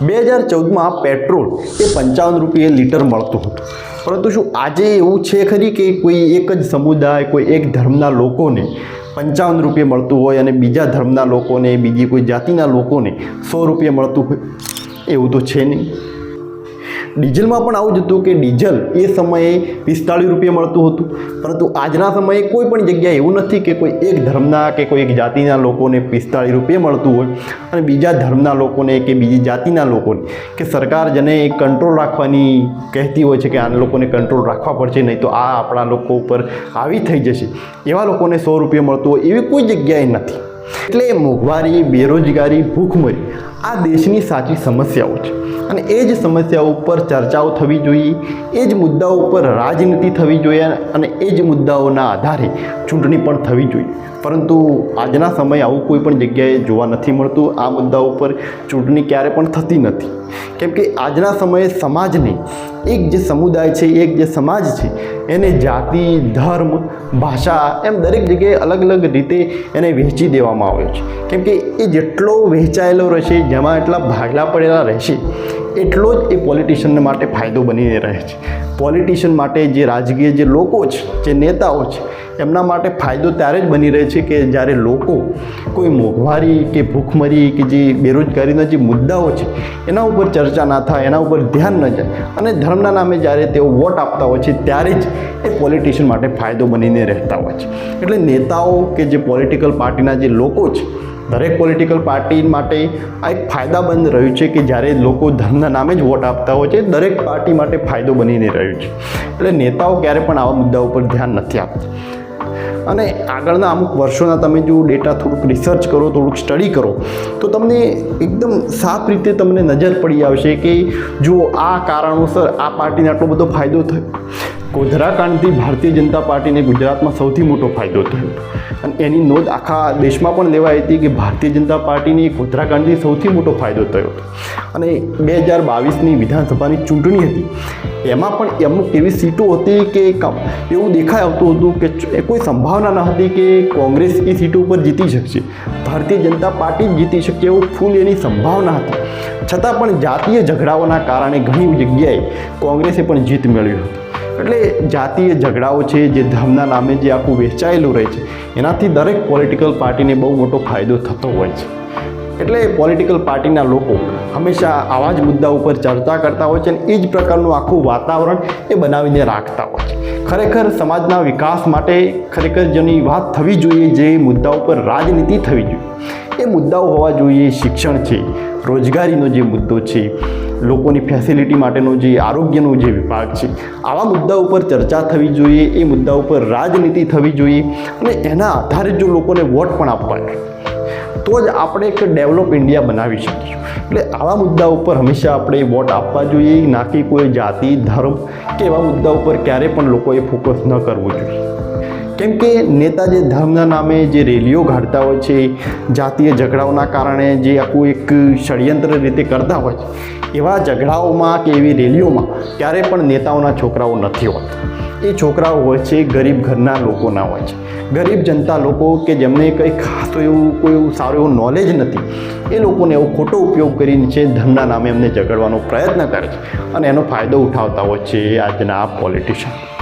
બે હજાર ચૌદમાં પેટ્રોલ એ પંચાવન રૂપિયે લીટર મળતું હતું. પરંતુ શું આજે એવું છે ખરી કે કોઈ એક જ સમુદાય, કોઈ એક ધર્મના લોકોને પંચાવન રૂપિયે મળતું હોય અને બીજા ધર્મના લોકોને, બીજી કોઈ જાતિના લોકોને સો રૂપિયે મળતું હોય? એવું તો છે નહીં. ડીઝલમાં પણ આવું જ હતું કે ડીઝલ એ સમયે પિસ્તાળીસ રૂપિયા મળતું હતું. પરંતુ આજના સમયે કોઈ પણ જગ્યાએ એવું નથી કે કોઈ એક ધર્મના કે કોઈ એક જાતિના લોકોને પિસ્તાળીસ રૂપિયા મળતું હોય અને બીજા ધર્મના લોકોને કે બીજી જાતિના લોકોને. કે સરકાર જેને કંટ્રોલ રાખવાની કહેતી હોય છે કે આ લોકોને કંટ્રોલ રાખવા પડશે નહીં તો આ આપણા લોકો ઉપર આવી થઈ જશે. એવા લોકોને સો રૂપિયા મળતું હોય એવી કોઈ જગ્યાએ નથી. એટલે મોંઘવારી, બેરોજગારી, ભૂખમરી આ દેશની સાચી સમસ્યાઓ છે. અને એ જ સમસ્યાઓ ઉપર ચર્ચાઓ થવી જોઈએ, એ જ મુદ્દાઓ ઉપર રાજનીતિ થવી જોઈએ અને એ જ મુદ્દાઓના આધારે ચૂંટણી પણ થવી જોઈએ. પરંતુ આજના સમયે આવું કોઈ પણ જગ્યાએ જોવા નથી મળતું. આ મુદ્દાઓ ઉપર ચૂંટણી ક્યારે પણ થતી નથી. કેમ કે આજના સમયે સમાજને એક જે સમુદાય છે, એક જે સમાજ છે, એને જાતિ, ધર્મ, ભાષા એમ દરેક જગ્યાએ અલગ અલગ રીતે એને વહેંચી દેવામાં આવ્યો છે. કેમ કે એ જેટલો વહેંચાયેલો રહેશે, જેમાં એટલા ભાગલા પડેલા રહેશે, એટલો જ એ પોલિટિશિયન માટે ફાયદો બનીને રહે છે. પોલિટિશિયન માટે જે રાજકીય જે લોકો છે, જે નેતાઓ છે એમના માટે ફાયદો ત્યારે જ બની રહે છે કે જ્યારે લોકો કોઈ મોંઘવારી કે ભૂખમરી કે જે બેરોજગારીના જે મુદ્દાઓ છે, એના ઉપર ચર્ચા ના થાય, એના ઉપર ધ્યાન ન જાય અને ધર્મના નામે જ્યારે તેઓ વોટ આપતા હોય છે, ત્યારે જ એ પોલિટિશિયન માટે ફાયદો બનીને રહેતા હોય છે. એટલે નેતાઓ કે જે પોલિટિકલ પાર્ટીના જે લોકો છે, દરેક પોલિટિકલ પાર્ટી માટે આ એક ફાયદાબંધ રહ્યું છે કે જ્યારે લોકો ધર્મના નામે જ વોટ આપતા હોય છે, દરેક પાર્ટી માટે ફાયદો બનીને રહ્યું છે. એટલે નેતાઓ ક્યારે પણ આવા મુદ્દા ઉપર ધ્યાન નથી આપતા. અને આગળના અમુક વર્ષોના તમે જો ડેટા થોડુંક રિસર્ચ કરો, થોડુંક સ્ટડી કરો, તો તમને એકદમ સાફ રીતે તમને નજર પડી આવશે કે જો આ કારણોસર આ પાર્ટીને આટલો બધો ફાયદો થયો. ગોધરાકાંડથી ભારતીય જનતા પાર્ટીને ગુજરાતમાં સૌથી મોટો ફાયદો થયો. અને એની નોંધ આખા દેશમાં પણ લેવાઈ હતી કે ભારતીય જનતા પાર્ટીને ગોધરાકાંડથી સૌથી મોટો ફાયદો થયો. અને બે હજાર બાવીસની વિધાનસભાની ચૂંટણી હતી. એમાં પણ અમુક એવી સીટો હતી કે એવું દેખાઈ આવતું હતું કે કોઈ સંભાવના ન હતી કે કોંગ્રેસ એ સીટો ઉપર જીતી શકશે. ભારતીય જનતા પાર્ટી જ જીતી શકે એવું ફૂલ એની સંભાવના હતી. છતાં પણ જાતીય ઝઘડાઓના કારણે ઘણી જગ્યાએ કોંગ્રેસે પણ જીત મેળવી હતી. એટલે જાતીય ઝઘડાઓ છે, જે ધર્મના નામે જે આખું વહેંચાયેલું રહે છે, એનાથી દરેક પોલિટિકલ પાર્ટીને બહુ મોટો ફાયદો થતો હોય છે. એટલે પોલિટિકલ પાર્ટીના લોકો હંમેશા આવા જ મુદ્દા ઉપર ચર્ચા કરતા હોય છે અને એ જ પ્રકારનું આખું વાતાવરણ એ બનાવીને રાખતા હોય છે. ખરેખર સમાજના વિકાસ માટે ખરેખર જેની વાત થવી જોઈએ, જે મુદ્દા ઉપર રાજનીતિ થવી જોઈએ, એ મુદ્દાઓ હોવા જોઈએ, શિક્ષણ છે, રોજગારીનો જે મુદ્દો છે લોકોની ફેસિલિટી માટેનો જે આરોગ્યનો જે વિભાગ છે, આવા મુદ્દા ઉપર ચર્ચા થવી જોઈએ, એ મુદ્દા ઉપર રાજનીતિ થવી જોઈએ અને એના આધારે જો લોકોને વોટ પણ આપવા તો જ આપણે એક ડેવલપ ઇન્ડિયા બનાવી શકીશું. એટલે આવા મુદ્દા ઉપર હંમેશા આપણે વોટ આપવા જોઈએ, ના કે કોઈ જાતિ, ધર્મ કે એવા મુદ્દા ઉપર ક્યારે પણ લોકોએ ફોકસ ન કરવું જોઈએ. કેમ કે નેતા જે ધર્મના નામે જે રેલીઓ કાઢતા હોય છે, જાતીય ઝઘડાઓના કારણે જે આખું એક ષડયંત્ર રીતે કરતા હોય છે, એવા ઝઘડાઓમાં કે એવી રેલીઓમાં ક્યારે પણ નેતાઓના છોકરાઓ નથી હોતા. એ છોકરાઓ હોય છે, ગરીબ ઘરના લોકોના હોય છે. ગરીબ જનતા લોકો કે જેમને કંઈ ખાસ એવું, કોઈ એવું સારું એવું નોલેજ નથી, એ લોકોને એવો ખોટો ઉપયોગ કરીને છે, ધર્મના નામે એમને ઝઘડવાનો પ્રયત્ન કરે છે અને એનો ફાયદો ઉઠાવતા હોય છે આજના પોલિટિશિયન